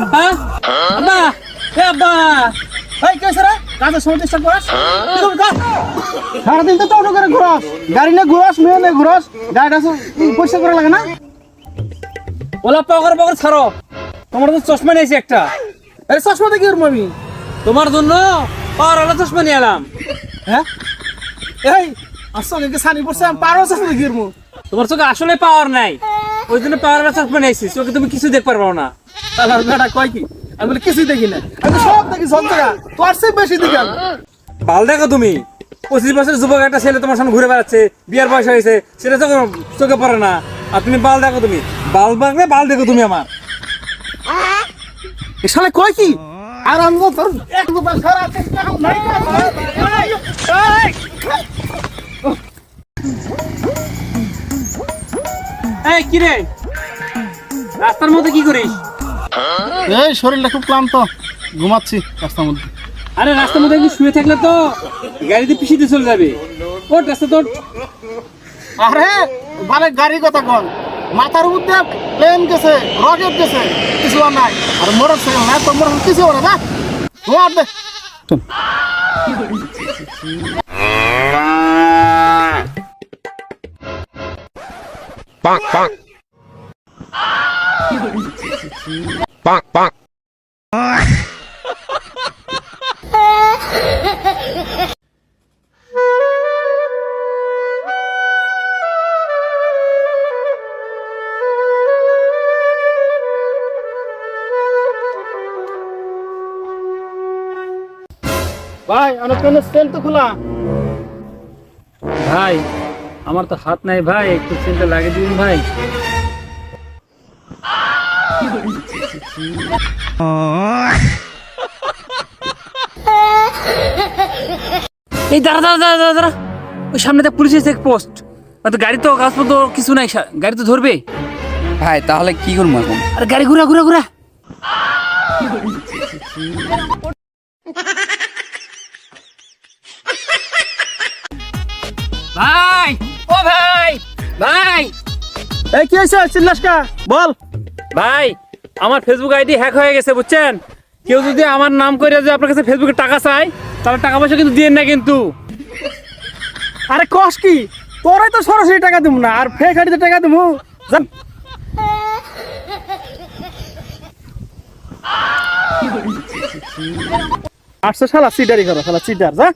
আব্বা আব্বা, এ আব্বা। এই, কে সারা কাজের সময় ডিস্টার্ব করাস? সারাদিন তো টোটো করে ঘুরাস। গাড়ি নিয়ে ঘুরাস, মেয়ে নিয়ে ঘুরাস। গাড়িটা পরিষ্কার করা লাগে না? ওলা পকর পকর, ছাড়ো। তোমার তো চশমা নিয়েছি একটা। এই চশমা দেখি ওর আমি। তোমার জন্য পাওয়ার চশমা নিয়ে এলাম। হ্যাঁ? এই আসলে সানি পড়ছে আমি পারো তোমার চোখে আসলে পাওয়ার নাই। ওই জন্য পাওয়ার ওলা চশমা নিয়েছি চোখে তুমি কিছু দেখতে পারব না। তাহলে বেটা কয় কি? আমি বলি কিছুই দেখি না। আমি সব দেখি সব জায়গা। তোর চেয়ে বেশি দেখি আমি। ভালো দেখো তুমি। পঁচিশ বছর যুবক একটা ছেলে তোমার ঘুরে বেড়াচ্ছে বিয়ার বয়স হয়েছে সেটা চোখে চোখে পড়ে না। আর তুমি বাল দেখো তুমি। বাল বাগলে বাল দেখো তুমি আমার। এ শালা কয় কি? আর আমি তোর এক সারা এই কি রে? রাস্তার মধ্যে কি করিস? এই শরীরটা খুব ক্লান্ত। ঘুমাচ্ছি রাস্তার মধ্যে। আরে রাস্তার মধ্যে একটু শুয়ে থাকলে তো গাড়িতে পিছিয়ে চলে যাবে। ও রাস্তা তোর। আরে মানে গাড়ির কথা কন। মাথার উপর প্লেন গেছে রকেট গেছে কিছু আর নাই। আর মোটর সাইকেল নাই তো মোটর কিছু না? ঘুমার bonk bonk bonk bonk ভাই পেন সেল তো খোলা ভাই আমার তো হাত নাই ভাই একটু চেনটা লাগিয়ে দিন ভাই। এই দাঁড়া দাঁড়া দাঁড়া দাঁড়া দাঁড়া। ওই সামনে তো পুলিশের চেক পোস্ট তো গাড়ি তো কাগজপত্র কিছু নাই গাড়ি তো ধরবে। ভাই তাহলে কি করব এখন? আরে গাড়ি ঘুরা ঘুরা ঘুরা। ভাই ও ভাই ভাই। এই কি হয়েছে চিল্লাস কা? বল। ভাই আমার ফেসবুক আইডি হ্যাক হয়ে গেছে বুঝছেন? কেউ যদি আমার নাম করে যে আপনার কাছে ফেসবুকে টাকা চায় তাহলে টাকা পয়সা কিন্তু দিয়ে না কিন্তু। আরে কস কি? তোরাই তো সরাসরি টাকা দিব না আর ফেক হাড়িতে টাকা দিব জান আটশো শালা সিটারি করো শালা সিটার যা।